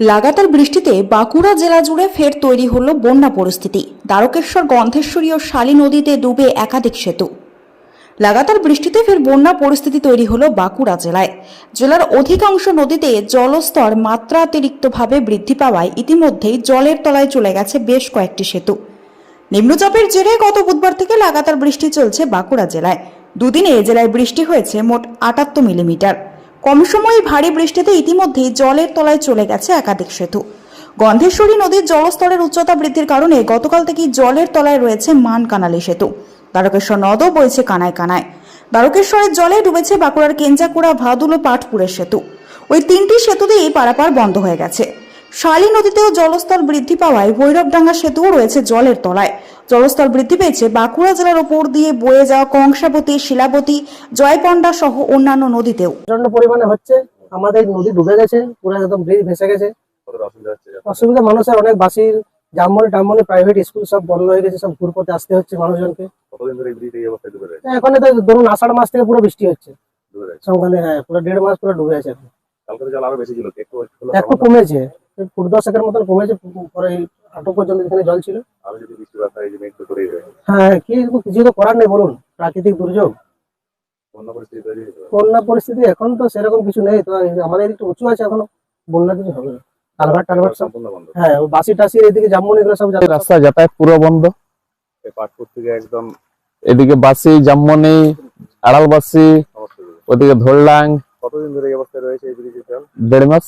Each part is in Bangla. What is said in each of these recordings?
লাগাতার বৃষ্টিতে বাঁকুড়া জেলা জুড়ে ফের তৈরি হলো বন্যা পরিস্থিতি। দ্বারকেশ্বর গন্ধেশ্বরী ও শালী নদীতে ডুবে একাধিক সেতু। লাগাতার বৃষ্টিতে ফের বন্যা পরিস্থিতি তৈরি হলো বাঁকুড়া জেলায়। জেলার অধিকাংশ নদীতে জলস্তর মাত্রাতিরিক্তভাবে বৃদ্ধি পাওয়ায় ইতিমধ্যেই জলের তলায় চলে গেছে বেশ কয়েকটি সেতু। নিম্নচাপের জেরে গত বুধবার থেকে লাগাতার বৃষ্টি চলছে বাঁকুড়া জেলায়। দুদিনে জেলায় বৃষ্টি হয়েছে মোট আটাত্তর মিলিমিটার। কম সময়ে ভারী বৃষ্টিতে ইতিমধ্যেই জলের তলায় চলে গেছে একাধিক সেতু। গন্ধেশ্বরী নদীর জলস্তরের উচ্চতা বৃদ্ধির কারণে গতকাল থেকেই জলের তলায় রয়েছে মান কানালি সেতু। দ্বারকেশ্বর নদও বইছে কানায় কানায়। দ্বারকেশ্বরের জলে ডুবেছে বাঁকুড়ার কেঞ্জাকুড়া, ভাদুল ও পাটপুরের সেতু। ওই তিনটি সেতুতেই পারাপার বন্ধ হয়ে গেছে। শালী নদীতেও জলস্তর বৃদ্ধি পাওয়ায় ভৈরবডাঙ্গা সেতুও রয়েছে জলের তলায়। জলস্তর বৃদ্ধি পেয়েছে। বাঁকুড়া জেলার ওপর দিয়ে বয়ে যাওয়া কংসাবতী শিলাবতী জয়পন্ডা সহ অন্যান্য নদীতেও। প্রচণ্ড পরিমাণে হচ্ছে। আমাদের নদী ডুবে গেছে পুরো একদম ব্রিজ ভেসে গেছে। অসুবিধা মানুষের অনেক বাসির জামমনি টামমনি প্রাইভেট স্কুল সব বন্ধ হয়ে গেছে সব ঘুরপথে আসতে হচ্ছে মানুষজনকে। এখন তো ধরুন আষাঢ় মাস থেকে পুরো বৃষ্টি হচ্ছে। সংক্রান্তি হ্যাঁ পুরো দেড় মাস পুরো ডুবে আছে এখন। কালকে তো জল আরও বেশি ছিল একটু কমেছে। ফুট দশেকের মতন কমেছে পরে এই আটো পর্যন্ত এখানে জল ছিল। আরও যদি বৃষ্টিপাত হয় হ্যাঁ কি কিছু তো করার নেই বলুন প্রাকৃতিক দুর্যোগ। বন্যা পরিস্থিতি এখন তো সেরকম কিছু নেই তো আমাদের একটু উঁচু আছে এখনও বন্যা কিছু হবে না। কালভার টালভার সব। সম্পূর্ণ বন্ধ। হ্যাঁ বাসি এদিকে জামমনি এগুলো সব রাস্তা যাতায়াত পুরো বন্ধ। পাটপুর থেকে একদম এদিকে বাসি জামমনি আড়ালবাসি। ওদিকে ধরলাং কতদিন ধরে এই অবস্থায় রয়েছে এই ব্রিজের জল? দেড় মাস।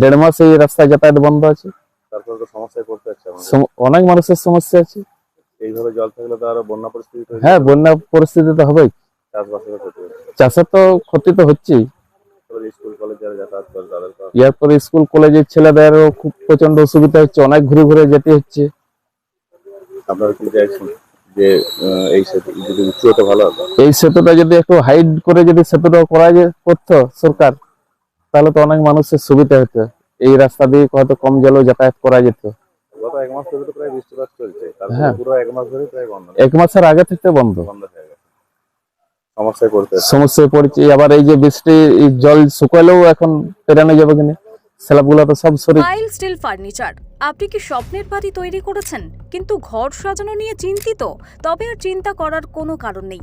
দেড় মাস এই রাস্তায় যাতায়াত বন্ধ আছে। তারপরে তো সমস্যায় পড়তে হচ্ছে অনেক মানুষের সমস্যা আছে। এইভাবে জল থাকলে তো আরও বন্যা পরিস্থিতি হ্যাঁ বন্যা পরিস্থিতি তো হবেই। চাষবাসের ক্ষতি চাষের তো ক্ষতি তো হচ্ছেই। এরপরে স্কুল কলেজের ছেলেদেরও খুব প্রচণ্ড অসুবিধা হচ্ছে অনেক ঘুরে ঘুরে যেতে হচ্ছে। আপনারা কি চাইছেন যে এই সেতু যদি ভালো হতো এই সেতুটা যদি একটু হাইট করে যদি সেতুটা করা যে করতো সরকার তাহলে তো অনেক মানুষের সুবিধা হতো এই রাস্তা দিয়ে হয়তো কম জলেও যাতায়াত করা যেত। গত এক মাস ধরে তো প্রায় বৃষ্টিপাত চলছে। হ্যাঁ। পুরো এক মাস ধরে প্রায় বন্ধ। এক মাসের আগে থেকে বন্ধ। বন্ধ হয়ে গেছে। সমস্যায় পড়তে সমস্যায় পড়েছি। আবার এই যে বৃষ্টি এই জল শুকালেও এখন পেরানো যাবে কিনা? স্ল্যাবগুলো তো সব সরে পাইল স্টিল ফার্নিচার আপনি কি স্বপ্নের বাড়ি তৈরি করেছেন? কিন্তু ঘর সাজানো নিয়ে চিন্তিত। তবে আর চিন্তা করার কোনো কারণ নেই।